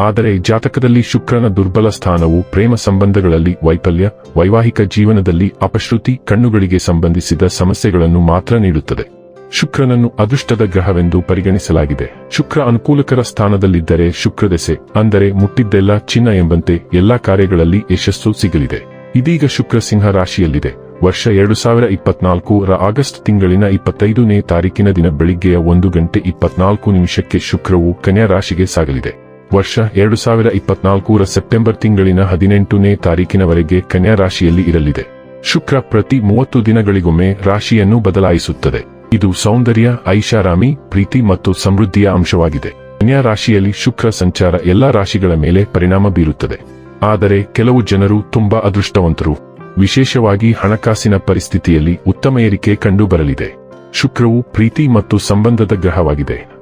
ಆದರೆ ಜಾತಕದಲ್ಲಿ ಶುಕ್ರನ ದುರ್ಬಲ ಸ್ಥಾನವು ಪ್ರೇಮ ಸಂಬಂಧಗಳಲ್ಲಿ ವೈಫಲ್ಯ, ವೈವಾಹಿಕ ಜೀವನದಲ್ಲಿ ಅಪಶ್ರುತಿ, ಕಣ್ಣುಗಳಿಗೆ ಸಂಬಂಧಿಸಿದ ಸಮಸ್ಯೆಗಳನ್ನು ಮಾತ್ರ ನೀಡುತ್ತದೆ. ಶುಕ್ರನನ್ನು ಅದೃಷ್ಟದ ಗ್ರಹವೆಂದು ಪರಿಗಣಿಸಲಾಗಿದೆ. ಶುಕ್ರ ಅನುಕೂಲಕರ ಸ್ಥಾನದಲ್ಲಿದ್ದರೆ ಶುಕ್ರದೆಸೆ ಅಂದರೆ ಮುಟ್ಟಿದ್ದೆಲ್ಲ ಚಿನ್ನ ಎಂಬಂತೆ ಎಲ್ಲಾ ಕಾರ್ಯಗಳಲ್ಲಿ ಯಶಸ್ಸು ಸಿಗಲಿದೆ. ಇದೀಗ ಶುಕ್ರ ಸಿಂಹ ರಾಶಿಯಲ್ಲಿದೆ. ವರ್ಷ ಎರಡು ಸಾವಿರ ಇಪ್ಪತ್ನಾಲ್ಕು ರ ಆಗಸ್ಟ್ ತಿಂಗಳಿನ ಇಪ್ಪತ್ತೈದನೇ ತಾರೀಕಿನ ದಿನ ಬೆಳಿಗ್ಗೆಯ ಒಂದು ಗಂಟೆ ಇಪ್ಪತ್ನಾಲ್ಕು ನಿಮಿಷಕ್ಕೆ ಶುಕ್ರವು ಕನ್ಯಾ ರಾಶಿಗೆ ಸಾಗಲಿದೆ. ವರ್ಷ ಎರಡು ಸಾವಿರ ಇಪ್ಪತ್ನಾಲ್ಕರ ಸೆಪ್ಟೆಂಬರ್ ತಿಂಗಳಿನ ಹದಿನೆಂಟನೇ ತಾರೀಕಿನವರೆಗೆ ಕನ್ಯಾ ರಾಶಿಯಲ್ಲಿ ಇರಲಿದೆ. ಶುಕ್ರ ಪ್ರತಿ ಮೂವತ್ತು ದಿನಗಳಿಗೊಮ್ಮೆ ರಾಶಿಯನ್ನು ಬದಲಾಯಿಸುತ್ತದೆ. ಇದು ಸೌಂದರ್ಯ, ಐಷಾರಾಮಿ, ಪ್ರೀತಿ ಮತ್ತು ಸಮೃದ್ಧಿಯ ಅಂಶವಾಗಿದೆ. ಕನ್ಯಾ ರಾಶಿಯಲ್ಲಿ ಶುಕ್ರ ಸಂಚಾರ ಎಲ್ಲಾ ರಾಶಿಗಳ ಮೇಲೆ ಪರಿಣಾಮ ಬೀರುತ್ತದೆ. ಆದರೆ ಕೆಲವು ಜನರು ತುಂಬಾ ಅದೃಷ್ಟವಂತರು. ವಿಶೇಷವಾಗಿ ಹಣಕಾಸಿನ ಪರಿಸ್ಥಿತಿಯಲ್ಲಿ ಉತ್ತಮ ಏರಿಕೆ ಕಂಡುಬರಲಿದೆ. ಶುಕ್ರವು ಪ್ರೀತಿ ಮತ್ತು ಸಂಬಂಧದ ಗ್ರಹವಾಗಿದೆ.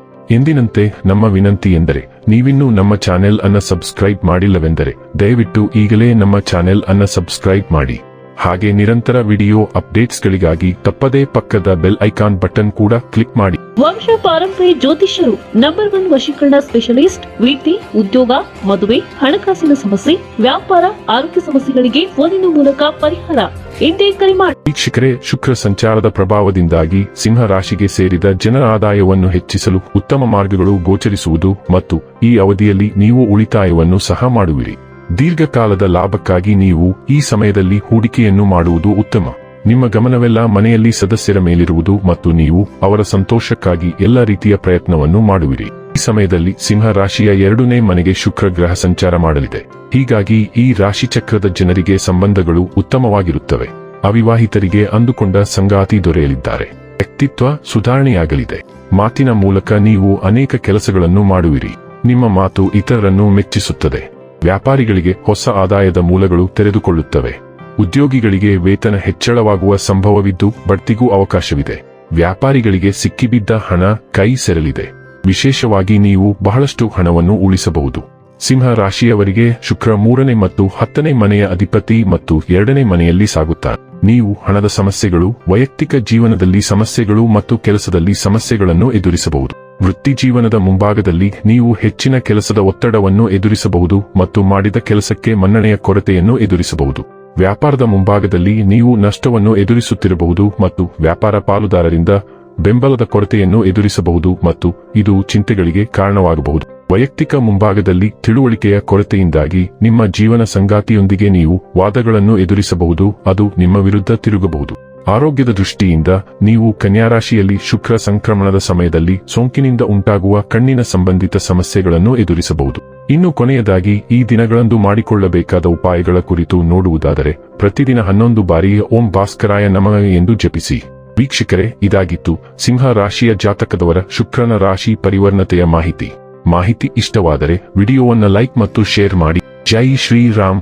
ಎಂದಿನಂತೆ ನಮ್ಮ ವಿನಂತಿ ಎಂದರೆ, ನೀವಿನ್ನೂ ನಮ್ಮ ಚಾನೆಲ್ ಅನ್ನ ಸಬ್ಸ್ಕ್ರೈಬ್ ಮಾಡಿಲ್ಲವೆಂದರೆ, ದಯವಿಟ್ಟು ಈಗಲೇ ನಮ್ಮ ಚಾನೆಲ್ ಅನ್ನ ಸಬ್ಸ್ಕ್ರೈಬ್ ಮಾಡಿ. ಹಾಗೆ ನಿರಂತರ ವಿಡಿಯೋ ಅಪ್ಡೇಟ್ಸ್ಗಳಿಗಾಗಿ ತಪ್ಪದೇ ಪಕ್ಕದ ಬೆಲ್ ಐಕಾನ್ ಬಟನ್ ಕೂಡ ಕ್ಲಿಕ್ ಮಾಡಿ. ವಂಶ ಪಾರಂಪರಿ ಜ್ಯೋತಿಷ್ಯರು ನಂಬರ್ ಒನ್ ವಶೀಕರಣ ಸ್ಪೆಷಲಿಸ್ಟ್ ವೃತ್ತಿ ಉದ್ಯೋಗ ಮದುವೆ ಹಣಕಾಸಿನ ಸಮಸ್ಯೆ ವ್ಯಾಪಾರ ಆರೋಗ್ಯ ಸಮಸ್ಯೆಗಳಿಗೆ ಫೋನಿನ ಮೂಲಕ ಪರಿಹಾರ. ಇಂದೇ ಕರೆ ಮಾಡಿ ವೀಕ್ಷಕರೇ ಶುಕ್ರ ಸಂಚಾರದ ಪ್ರಭಾವದಿಂದಾಗಿ ಸಿಂಹ ರಾಶಿಗೆ ಸೇರಿದ ಜನರ ಆದಾಯವನ್ನು ಹೆಚ್ಚಿಸಲು ಉತ್ತಮ ಮಾರ್ಗಗಳು ಗೋಚರಿಸುವುದು ಮತ್ತು ಈ ಅವಧಿಯಲ್ಲಿ ನೀವು ಉಳಿತಾಯವನ್ನು ಸಹ ಮಾಡುವಿರಿ. ದೀರ್ಘಕಾಲದ ಲಾಭಕ್ಕಾಗಿ ನೀವು ಈ ಸಮಯದಲ್ಲಿ ಹೂಡಿಕೆಯನ್ನು ಮಾಡುವುದು ಉತ್ತಮ. ನಿಮ್ಮ ಗಮನವೆಲ್ಲ ಮನೆಯಲ್ಲಿ ಸದಸ್ಯರ ಮೇಲಿರುವುದು ಮತ್ತು ನೀವು ಅವರ ಸಂತೋಷಕ್ಕಾಗಿ ಎಲ್ಲ ರೀತಿಯ ಪ್ರಯತ್ನವನ್ನು ಮಾಡುವಿರಿ. ಈ ಸಮಯದಲ್ಲಿ ಸಿಂಹ ರಾಶಿಯ ಎರಡನೇ ಮನೆಗೆ ಶುಕ್ರ ಗ್ರಹ ಸಂಚಾರ ಮಾಡಲಿದೆ. ಹೀಗಾಗಿ ಈ ರಾಶಿ ಚಕ್ರದ ಜನರಿಗೆ ಸಂಬಂಧಗಳು ಉತ್ತಮವಾಗಿರುತ್ತವೆ. ಅವಿವಾಹಿತರಿಗೆ ಅಂದುಕೊಂಡ ಸಂಗಾತಿ ದೊರೆಯಲಿದ್ದಾರೆ. ವ್ಯಕ್ತಿತ್ವ ಸುಧಾರಣೆಯಾಗಲಿದೆ. ಮಾತಿನ ಮೂಲಕ ನೀವು ಅನೇಕ ಕೆಲಸಗಳನ್ನು ಮಾಡುವಿರಿ. ನಿಮ್ಮ ಮಾತು ಇತರರನ್ನು ಮೆಚ್ಚಿಸುತ್ತದೆ. ವ್ಯಾಪಾರಿಗಳಿಗೆ ಹೊಸ ಆದಾಯದ ಮೂಲಗಳು ತೆರೆದುಕೊಳ್ಳುತ್ತವೆ. ಉದ್ಯೋಗಿಗಳಿಗೆ ವೇತನ ಹೆಚ್ಚಳವಾಗುವ ಸಂಭವವಿದ್ದು ಬಡ್ತಿಗೂ ಅವಕಾಶವಿದೆ. ವ್ಯಾಪಾರಿಗಳಿಗೆ ಸಿಕ್ಕಿಬಿದ್ದ ಹಣ ಕೈ ಸೆರಲಿದೆ. ವಿಶೇಷವಾಗಿ ನೀವು ಬಹಳಷ್ಟು ಹಣವನ್ನು ಉಳಿಸಬಹುದು. ಸಿಂಹ ರಾಶಿಯವರಿಗೆ ಶುಕ್ರ ಮೂರನೇ ಮತ್ತು ಹತ್ತನೇ ಮನೆಯ ಅಧಿಪತಿ ಮತ್ತು ಎರಡನೇ ಮನೆಯಲ್ಲಿ ಸಾಗುತ್ತಾರೆ ನೀವು ಹಣದ ಸಮಸ್ಯೆಗಳು, ವೈಯಕ್ತಿಕ ಜೀವನದಲ್ಲಿ ಸಮಸ್ಯೆಗಳು ಮತ್ತು ಕೆಲಸದಲ್ಲಿ ಸಮಸ್ಯೆಗಳನ್ನು ಎದುರಿಸಬಹುದು. ವೃತ್ತಿ ಜೀವನದ ಮುಂಭಾಗದಲ್ಲಿ ನೀವು ಹೆಚ್ಚಿನ ಕೆಲಸದ ಒತ್ತಡವನ್ನು ಎದುರಿಸಬಹುದು ಮತ್ತು ಮಾಡಿದ ಕೆಲಸಕ್ಕೆ ಮನ್ನಣೆಯ ಕೊರತೆಯನ್ನು ಎದುರಿಸಬಹುದು. ವ್ಯಾಪಾರದ ಮುಂಭಾಗದಲ್ಲಿ ನೀವು ನಷ್ಟವನ್ನು ಎದುರಿಸುತ್ತಿರಬಹುದು ಮತ್ತು ವ್ಯಾಪಾರ ಪಾಲುದಾರರಿಂದ ಬೆಂಬಲದ ಕೊರತೆಯನ್ನು ಎದುರಿಸಬಹುದು ಮತ್ತು ಇದು ಚಿಂತೆಗಳಿಗೆ ಕಾರಣವಾಗಬಹುದು. ವೈಯಕ್ತಿಕ ಮುಂಭಾಗದಲ್ಲಿ ತಿಳುವಳಿಕೆಯ ಕೊರತೆಯಿಂದಾಗಿ ನಿಮ್ಮ ಜೀವನ ಸಂಗಾತಿಯೊಂದಿಗೆ ನೀವು ವಾದಗಳನ್ನು ಎದುರಿಸಬಹುದು, ಅದು ನಿಮ್ಮ ವಿರುದ್ಧ ತಿರುಗಬಹುದು. ಆರೋಗ್ಯದ ದೃಷ್ಟಿಯಿಂದ ನೀವು ಕನ್ಯಾರಾಶಿಯಲ್ಲಿ ಶುಕ್ರ ಸಂಕ್ರಮಣದ ಸಮಯದಲ್ಲಿ ಸೋಂಕಿನಿಂದ ಉಂಟಾಗುವ ಕಣ್ಣಿನ ಸಂಬಂಧಿತ ಸಮಸ್ಯೆಗಳನ್ನು ಎದುರಿಸಬಹುದು. ಇನ್ನು ಕೊನೆಯದಾಗಿ, ಈ ದಿನಗಳಂದು ಮಾಡಿಕೊಳ್ಳಬೇಕಾದ ಉಪಾಯಗಳ ಕುರಿತು ನೋಡುವುದಾದರೆ, ಪ್ರತಿದಿನ ಹನ್ನೊಂದು ಬಾರಿ ಓಂ ಭಾಸ್ಕರಾಯ ನಮಃ ಎಂದು ಜಪಿಸಿ. ವೀಕ್ಷಕರೇ, ಇದಾಗಿತ್ತು ಸಿಂಹ ರಾಶಿಯ ಜಾತಕದವರ ಶುಕ್ರನ ರಾಶಿ ಪರಿವರ್ಣತೆಯ ಮಾಹಿತಿ. ಮಾಹಿತಿ ಇಷ್ಟವಾದರೆ ವಿಡಿಯೋವನ್ನು ಲೈಕ್ ಮತ್ತು ಶೇರ್ ಮಾಡಿ. ಜೈ ಶ್ರೀರಾಮ್.